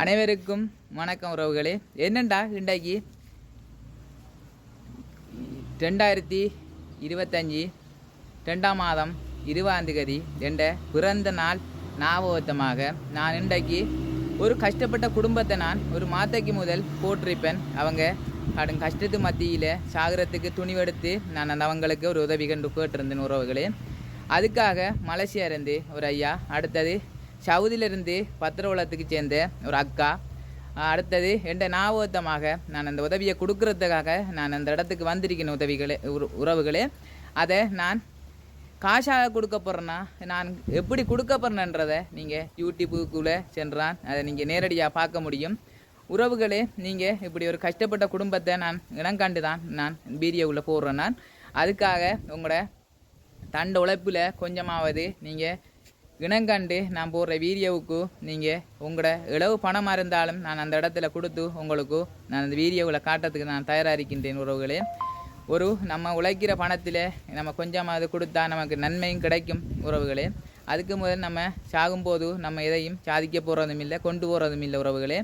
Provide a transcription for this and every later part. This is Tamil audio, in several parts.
அனைவருக்கும் வணக்கம் உறவுகளே. என்னண்டா இன்றைக்கு? ரெண்டாயிரத்தி இருபத்தஞ்சி ரெண்டாம் மாதம் இருபதாம் தேதி என்ற பிறந்த நாள் ஞாபகத்தமாக நான் இன்றைக்கு ஒரு கஷ்டப்பட்ட குடும்பத்தை நான் ஒரு மாத்தைக்கு முதல் போட்டிருப்பேன் அவங்க கடும் கஷ்டத்து மத்தியில் சாகரத்துக்கு துணிவெடுத்து நான் அந்த அவங்களுக்கு ஒரு உதவி கண்டு கேட்டிருந்தேன் உறவுகளே. அதுக்காக மலேசியா இருந்து ஒரு ஐயா அடுத்தது சவுதியிலிருந்து பத்திரவளத்துக்கு சேர்ந்த ஒரு அக்கா. அடுத்தது என்ற ஞாபகத்தமாக நான் அந்த உதவியை கொடுக்கறதுக்காக நான் அந்த இடத்துக்கு வந்திருக்கேன் உதவிகளே உறவுகளே. அதை நான் காசாக கொடுக்க போகிறேன்னா நான் எப்படி கொடுக்க போகிறேன்றதை நீங்கள் யூடியூபுக்குள்ளே சென்றான் அதை நீங்கள் நேரடியாக பார்க்க முடியும். உறவுகளே நீங்கள் இப்படி ஒரு கஷ்டப்பட்ட குடும்பத்தை நான் இனங்கண்டு தான் நான் வீடியோவில் போடுறேன் நான். அதுக்காக உங்களோட தண்ட உழைப்பில் கொஞ்சமாவது நீங்கள் இனங்கண்டு நான் போடுற வீடியோவுக்கு நீங்கள் உங்களோட இளவு பணமாக இருந்தாலும் நான் அந்த இடத்துல கொடுத்து உங்களுக்கு நான் அந்த வீடியோவில் காட்டுறதுக்கு நான் தயாராக இருக்கின்றேன் உறவுகளே. ஒரு நம்ம உழைக்கிற பணத்தில் நம்ம கொஞ்சமாவது கொடுத்தா நமக்கு நன்மையும் கிடைக்கும் உறவுகளே. அதுக்கு முதல் நம்ம சாகும்போது நம்ம எதையும் சாதிக்க போகிறதும் இல்லை கொண்டு போகிறதும் இல்லை உறவுகளே.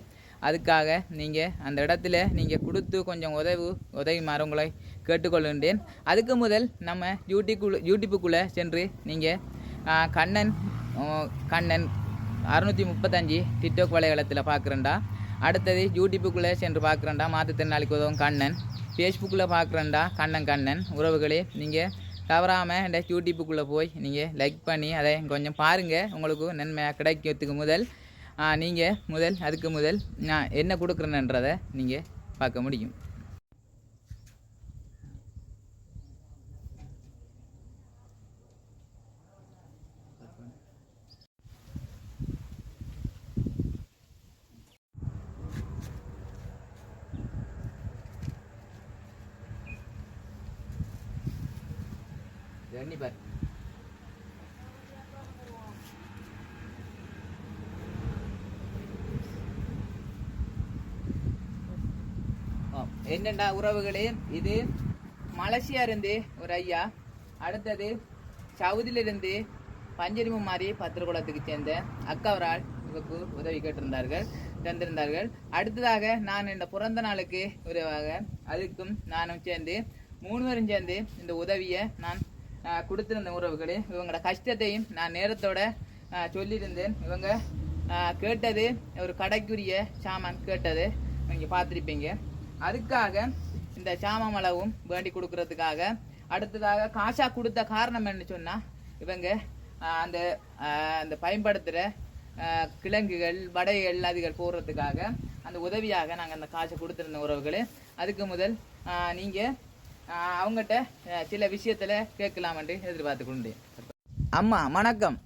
அதுக்காக நீங்கள் அந்த இடத்துல நீங்கள் கொடுத்து கொஞ்சம் உதவு உதவி உங்களை கேட்டுக்கொள்கின்றேன். அதுக்கு முதல் நம்ம யூடியூக்குள்ளே யூடியூப்புக்குள்ளே சென்று நீங்கள் கண்ணன் கண்ணன் அறுநூற்றி முப்பத்தஞ்சு டிக்டாக் வலைதளத்தில் பார்க்குறேன்டா அடுத்தது யூடியூப்புக்குள்ளே சென்று பார்க்குறேன்டா மாற்றுத்திறனாளிக்கு உதவும் கண்ணன் ஃபேஸ்புக்கில் பார்க்குறேன்டா கண்ணன் கண்ணன் உறவுகளே நீங்கள் தவறாமல் இந்த யூடியூப்புக்குள்ளே போய் நீங்கள் லைக் பண்ணி அதை கொஞ்சம் பாருங்கள் உங்களுக்கு நன்மையாக கிடைக்கிறதுக்கு முதல் நீங்கள் முதல் அதுக்கு முதல் நான் என்ன கொடுக்குறேன்றதை நீங்கள் பார்க்க முடியும் கண்டிப்பாக ஆ, என்னண்டா உறவுகளே? இது மலேசியா இருந்து ஒரு ஐயா. அடுத்தது சவுதியிலிருந்து பஞ்சரிமு மாறி பத்திரகுளத்துக்கு சேர்ந்த அக்காவரால் இவருக்கு உதவி கேட்டிருந்தார்கள் தந்திருந்தார்கள். அடுத்ததாக நான் இந்த பிறந்த நாளுக்கு உதவாக அதுக்கும் நானும் சேர்ந்து மூணு பேரும் சேர்ந்து இந்த உதவியை நான் ஆ, கொடுத்திருந்த உறவுகளே இவங்களோட கஷ்டத்தையும் நான் நேரத்தோட சொல்லியிருந்தேன். இவங்க கேட்டது ஒரு கடைக்குரிய சாமான் கேட்டது. நீங்கள் பார்த்துருப்பீங்க. அதுக்காக இந்த சாம அளவும் வேண்டி கொடுக்கறதுக்காக அடுத்ததாக காசா கொடுத்த காரணம் என்ன சொன்னால் இவங்க அந்த அந்த பயன்படுத்துகிற கிழங்குகள் வடைகள் அதுகள் போடுறதுக்காக அந்த உதவியாக நாங்கள் அந்த காசை கொடுத்துருந்த உறவுகளே. அதுக்கு முதல் நீங்கள் அவங்ககிட்ட சில விஷயத்துல கேட்கலாம் என்று எதிர்பார்த்து கொண்டு அம்மா வணக்கம்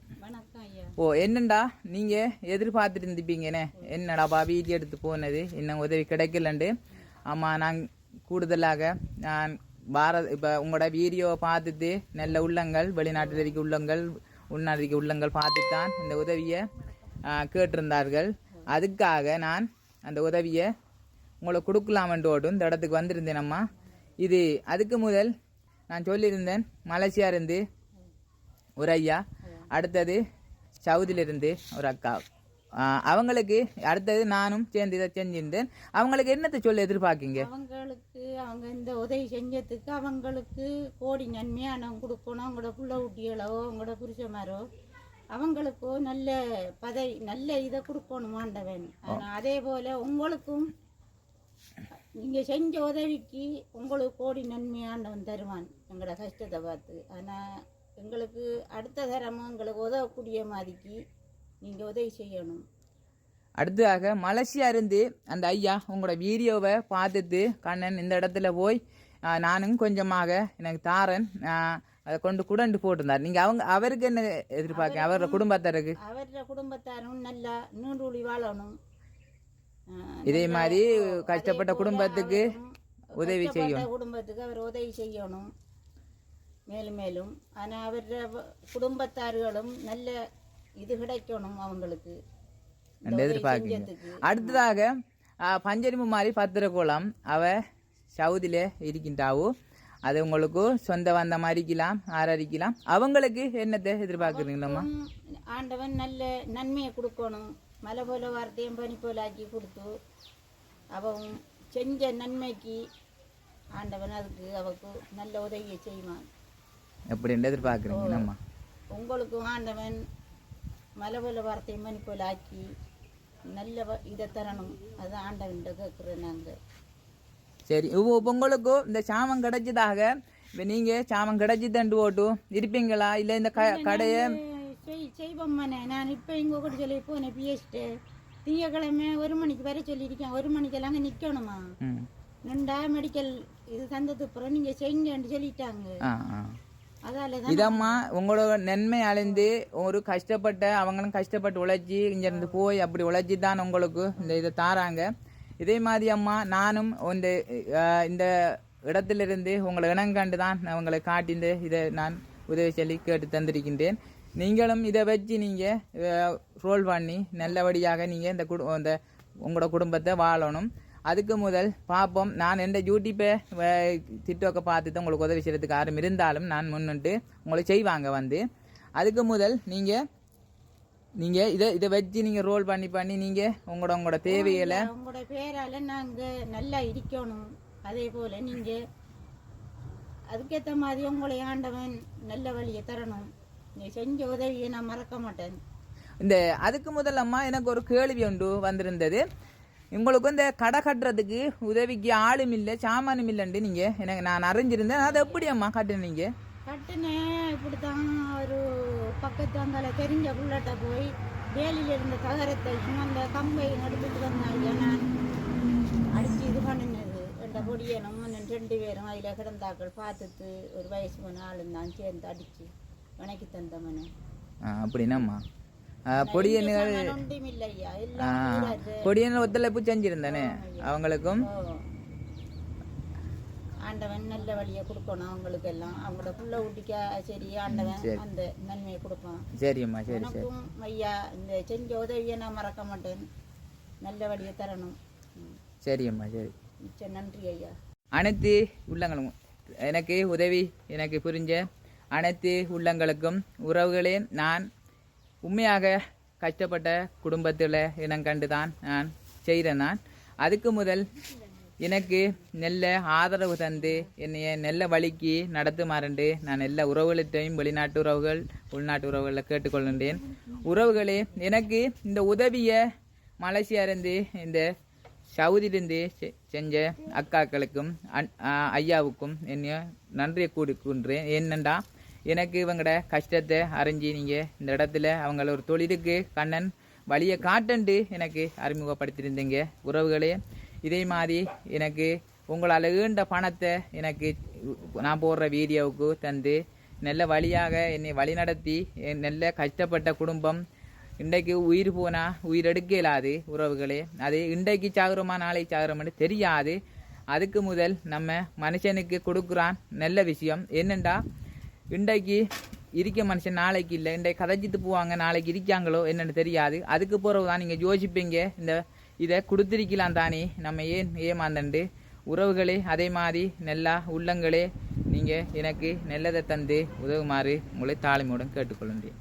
ஓ என்னண்டா நீங்க எதிர்பார்த்துட்டு இருந்திருப்பீங்கண்ணே என்னடாப்பா வீடியோ எடுத்து போனது? இன்னும் உதவி கிடைக்கலண்டு? ஆமா நான் கூடுதலாக நான் பாரத் இப்போ உங்களோட வீடியோவை பார்த்துட்டு நல்ல உள்ளங்கள் வெளிநாட்டில் இருக்க உள்ளங்கள் உள்நாட்டில் இருக்க உள்ளங்கள் பார்த்துட்டு தான் இந்த உதவியை கேட்டிருந்தார்கள். அதுக்காக நான் அந்த உதவியை உங்களுக்கு கொடுக்கலாமென்றோடும் இந்த இடத்துக்கு வந்திருந்தேன் அம்மா இது அதுக்கு முதல் நான் சொல்லியிருந்தேன் மலேசியா இருந்து ஒரு ஐயா அடுத்தது சவுதியிலிருந்து ஒரு அக்கா. அவங்களுக்கு அடுத்தது நானும் சேர்ந்து இதை செஞ்சிருந்தேன். அவங்களுக்கு என்னத்தை சொல்ல எதிர்பார்க்கீங்க? அவங்களுக்கு அவங்க இந்த உதவி செஞ்சதுக்கு அவங்களுக்கு கோடி நன்மையான கொடுக்கணும் அவங்களோட புள்ள குட்டிகளோ அவங்களோட புருஷமாரோ அவங்களுக்கோ நல்ல பதவி நல்ல இதை கொடுக்கணும் ஆண்டவன். அதே போல உங்களுக்கும் நீங்க செஞ்ச உதவிக்கு உங்களுக்கு கோடி நன்மையாண்டவன் தருவான். எங்களோட கஷ்டத்தை பார்த்து. ஆனா எங்களுக்கு அடுத்த தரமும் எங்களுக்கு உதவக்கூடிய மாதிரிக்கு நீங்க உதவி செய்யணும். அடுத்ததாக மலேசியா இருந்து அந்த ஐயா உங்களோட வீடியோவை பார்த்துட்டு கண்ணன் இந்த இடத்துல போய் நானும் கொஞ்சமாக எனக்கு தாரன் அதை கொண்டு குடண்டு போட்டிருந்தார். நீங்கள் அவங்க அவருக்கு என்ன எதிர்பார்க்க அவரோட குடும்பத்தாருக்கு? அவரோட குடும்பத்தாரும் நல்லா நீண்டூழி வாழணும். இதே மாதிரி கஷ்டப்பட்ட குடும்பத்துக்கு உதவி செய்யும் குடும்பத்துக்கு அவர் உதவி செய்யணும். மேலும் மேலும். ஆனா அவரோட வ- குடும்பத்தார்களும் நல்ல இது கிடைக்கணும் அவங்களுக்கு. எதிர்பார்க்கீங்க. அடுத்ததாக பஞ்சரிமு மாதிரி பத்திரக்கோளம். அவ சவுதியில் இருக்கின்றாவோ. அது உங்களுக்கு சொந்த வந்த மாதிரி இருக்கலாம் ஆரரிக்கலாம். அவங்களுக்கு என்னத்தை எதிர்பார்க்குறீங்களம்மா? ஆண்டவன் நல்ல நன்மையை கொடுக்கணும். மலை போல வார்த்தையும் பனி போல ஆக்கி கொடுத்து அவன் செஞ்ச நன்மைக்கு ஆண்டவன் அதுக்கு அவக்கு நல்ல உதவியை செய்வான் எப்படின்னு எதிர்பார்க்குறீங்க நம்ம உங்களுக்கும் ஆண்டவன் மலை போல வார்த்தையும் பனி போல ஆக்கி நல்ல இதை தரணும் அது ஆண்டவன் கேட்குறோம் நாங்கள் சரி இப்போ உங்களுக்கும் இந்த சாமம் கிடைச்சதாக இப்போ நீங்கள் சாமம் கிடைச்சி தண்டு ஓட்டு இருப்பீங்களா இல்லை இந்த க கடையை செய் செய்வோம்மாண்ணே. நான் இப்போ கூட சொல்லி போனேன் பிஎஸ்ட்டு திங்கக்கிழமை ஒரு மணிக்கு வர சொல்லியிருக்கேன். ஒரு மணிக்கெல்லாம் நிற்கணுமா நின்றா மெடிக்கல் இது தந்தது அப்புறம் நீங்கள் செய்யுங்கன்னு சொல்லிட்டாங்க. இதம்மா உங்களோட நன்மை அழிந்து ஒரு கஷ்டப்பட்ட அவங்களும் கஷ்டப்பட்டு உழைச்சி இங்கேருந்து போய் அப்படி உழைச்சி தான் உங்களுக்கு இந்த இதை தாராங்க. இதே மாதிரி அம்மா நானும் இந்த இந்த இடத்திலிருந்து உங்களை இனங்கண்டு தான் உங்களை காட்டி இந்த இதை நான் உதவி சொல்லி கேட்டு தந்திருக்கின்றேன். நீங்களும் இதை வச்சு நீங்கள் ரோல் பண்ணி நல்லபடியாக நீங்கள் இந்த குடு இந்த உங்களோட குடும்பத்தை வாழணும். அதுக்கு முதல் பார்ப்போம் நான் எந்த யூடியூப்பை திட்டோக்க பார்த்துட்டு உங்களுக்கு உதவி செய்யறதுக்கு யாரும் இருந்தாலும் நான் முன்னிட்டு உங்களை செய்வாங்க வந்து. அதுக்கு முதல் நீங்கள் நீங்கள் இதை இதை வச்சு நீங்கள் ரோல் பண்ணி பண்ணி நீங்கள் உங்களோட உங்களோட தேவைகளை உங்களோட பேரால நாங்கள் நல்லா இருக்கணும். அதே போல் நீங்கள் அதுக்கேற்ற மாதிரி உங்களை ஆண்டவன் நல்ல வழியை தரணும். நீ செஞ்ச உதவியை நான் மறக்க மாட்டேன். இந்த அதுக்கு முதல் அம்மா எனக்கு ஒரு கேள்வி ஒன்று வந்திருந்தது. உங்களுக்கு இந்த கடை கட்டுறதுக்கு உதவிக்கு ஆளும் இல்லை சாமானும் இல்லைன்ட்டு நீங்கள் எனக்கு நான் அறிஞ்சிருந்தேன். அதை எப்படி அம்மா கட்டுனீங்க கட்டுனேன். இப்படித்தான் ஒரு பக்கத்து அங்கால தெரிஞ்ச புள்ளட்ட போய் வேலியில் இருந்த தகரத்தை அந்த கம்பை எடுத்துட்டு வந்தாங்க நான் அடிச்சு இது பண்ணினது. ரெண்ட பொடியனும் இன்னும் ரெண்டு பேரும் அதில் கிடந்தாக்கள் பார்த்துட்டு ஒரு வயசு போன ஆளும் தான் சேர்ந்து அடிச்சு. வணக்கி தந்தவனு அப்படின்னாம்மா. பொடியன்கள். பொடியன் ஒத்துழைப்பு செஞ்சிருந்தானே அவங்களுக்கும். ஆண்டவன் நல்ல வழியை கொடுக்கணும் அவங்களுக்கு எல்லாம் அவங்களோட புள்ள ஊட்டிக்க சரி ஆண்டவன் அந்த நன்மையை கொடுப்பான். சரியம்மா சரி சரி. எனக்கும் ஐயா இந்த செஞ்ச உதவியை நான் மறக்க மாட்டேன். நல்ல வழியை தரணும். சரியம்மா சரி. மிச்ச நன்றி ஐயா. அனைத்து உள்ளங்களும் எனக்கு உதவி எனக்கு புரிஞ்ச அனைத்து உள்ளங்களுக்கும் உறவுகளே நான் உண்மையாக கஷ்டப்பட்ட குடும்பத்தில் இனம் கண்டு தான் நான் செய்கிறேன் நான். அதுக்கு முதல் எனக்கு நல்ல ஆதரவு தந்து என்னைய நல்ல வழிக்கு நடத்துமாறுண்டு நான் எல்லா உறவுகளையும் வெளிநாட்டு உறவுகள் உள்நாட்டு உறவுகளை கேட்டுக்கொள்கின்றேன். உறவுகளே எனக்கு இந்த உதவியை மலேசியாருந்து இந்த சவுதியிலிருந்து செ- செஞ்ச அக்காக்களுக்கும் அன்- ஐயாவுக்கும் என்னைய நன்றியை கூடுக்கின்றேன் ஏனெண்டா எனக்கு இவங்களோட கஷ்டத்தை அறிஞ்சு நீங்கள் இந்த இடத்துல அவங்கள ஒரு தொழிலுக்கு கண்ணன் வழியை காட்டண்டு எனக்கு அறிமுகப்படுத்தியிருந்தீங்க. உறவுகளே இதே மாதிரி எனக்கு உங்களால் ஈண்ட பணத்தை எனக்கு நான் போடுற வீடியோவுக்கு தந்து நல்ல வழியாக என்னை வழிநடத்தி என் நல்ல கஷ்டப்பட்ட குடும்பம் இன்றைக்கு உயிர் போனால் உயிர் எடுக்க இயலாது உறவுகளே. அது இன்றைக்கு சாகுறோமா நாளை சாகுறோமான்னு தெரியாது. அதுக்கு முதல் நம்ம மனுஷனுக்கு கொடுக்குறான் நல்ல விஷயம். என்னென்றா இன்றைக்கு இருக்க மனுஷன் நாளைக்கு இல்லை. இன்றைக்கு கதைச்சிட்டு போவாங்க நாளைக்கு இருக்காங்களோ என்னென்னு தெரியாது. அதுக்கு பிறகு தான் நீங்கள் யோசிப்பீங்க இந்த இதை கொடுத்துருக்கலாம் தானே. நம்ம ஏன் ஏமாந்தண்டு? உறவுகளே அதே மாதிரி நல்லா உள்ளங்களே நீங்கள் எனக்கு நல்லதை தந்து உதவுமாறு உங்களை தாழ்மையுடன் கேட்டுக்கொள்கின்றேன்.